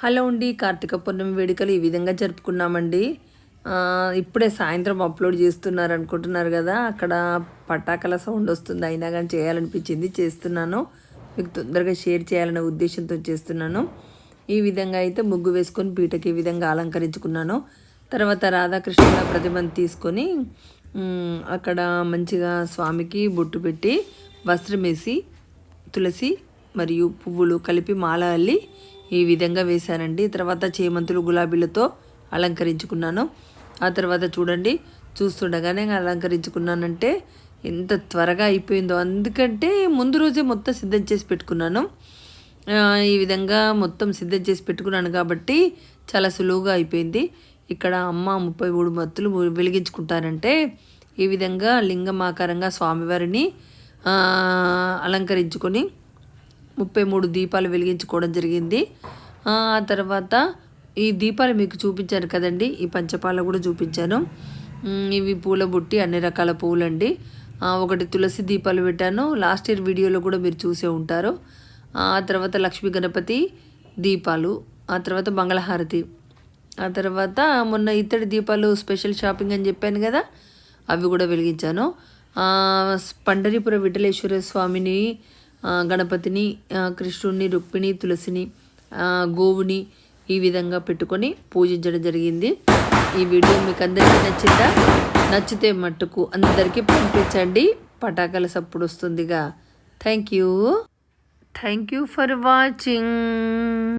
Hello అండి కార్తీక పౌర్ణమి వేడుకలు ఈ విధంగా జరుపుకున్నామండి. ఇప్పుడే సాయంత్రం అప్లోడ్ చేస్తున్నారు అనుకుంటున్నారు కదా అక్కడ పటాకల సౌండ్ వస్తుంది అయినా కానీ చేయాలనిపించింది చేస్తున్నాను. మీకు తొందరగా షేర్ చేయాలనే ఉద్దేశంతో చేస్తున్నాను. ఈ విధంగా అయితే ముగ్గు వేసుకొని పీటకి ఈ విధంగా అలంకరించుకున్నాను. తర్వాత రాధాకృష్ణుల ప్రతిమను తీసుకొని అక్కడ మంచిగా స్వామికి బొట్టు పెట్టి వస్త్రం వేసి తులసి మరియు పువ్వులు కలిపి మాల అల్లి ఈ విధంగా వేశానండి. తర్వాత చేమంతులు గులాబీలతో అలంకరించుకున్నాను. ఆ తర్వాత చూడండి చూస్తుండగానే అలంకరించుకున్నానంటే ఎంత త్వరగా అయిపోయిందో. అందుకంటే ముందు రోజే మొత్తం సిద్ధం చేసి పెట్టుకున్నాను. ఈ విధంగా మొత్తం సిద్ధం చేసి పెట్టుకున్నాను కాబట్టి చాలా సులువుగా అయిపోయింది. ఇక్కడ అమ్మ ముప్పై మూడు మత్తులు వెలిగించుకుంటారంటే ఈ విధంగా లింగమాకారంగా స్వామివారిని అలంకరించుకొని ముప్పై మూడు దీపాలు వెలిగించుకోవడం జరిగింది. ఆ తర్వాత ఈ దీపాలు మీకు చూపించాను కదండి. ఈ పంచపాల కూడా చూపించాను. ఇవి పూల బుట్టి అన్ని రకాల పూలండి. ఒకటి తులసి దీపాలు పెట్టాను. లాస్ట్ ఇయర్ వీడియోలో కూడా మీరు చూసే ఉంటారు. ఆ తర్వాత లక్ష్మీ గణపతి దీపాలు. ఆ తర్వాత మంగళహారతి. ఆ తర్వాత మొన్న ఇత్తడి దీపాలు స్పెషల్ షాపింగ్ అని చెప్పాను కదా అవి కూడా వెలిగించాను. ఆ, పండరీపుర విఠలేశ్వర స్వామిని గణపతిని కృష్ణుడిని రుక్మిణి తులసిని గోవుని ఈ విధంగా పెట్టుకొని పూజించడం జరిగింది. ఈ వీడియో మీకు అందరికీ నచ్చిందా? నచ్చితే మట్టుకు అందరికీ పంపించండి. పటాకాల సప్పుడు వస్తుందిగా. Thank you thank you for watching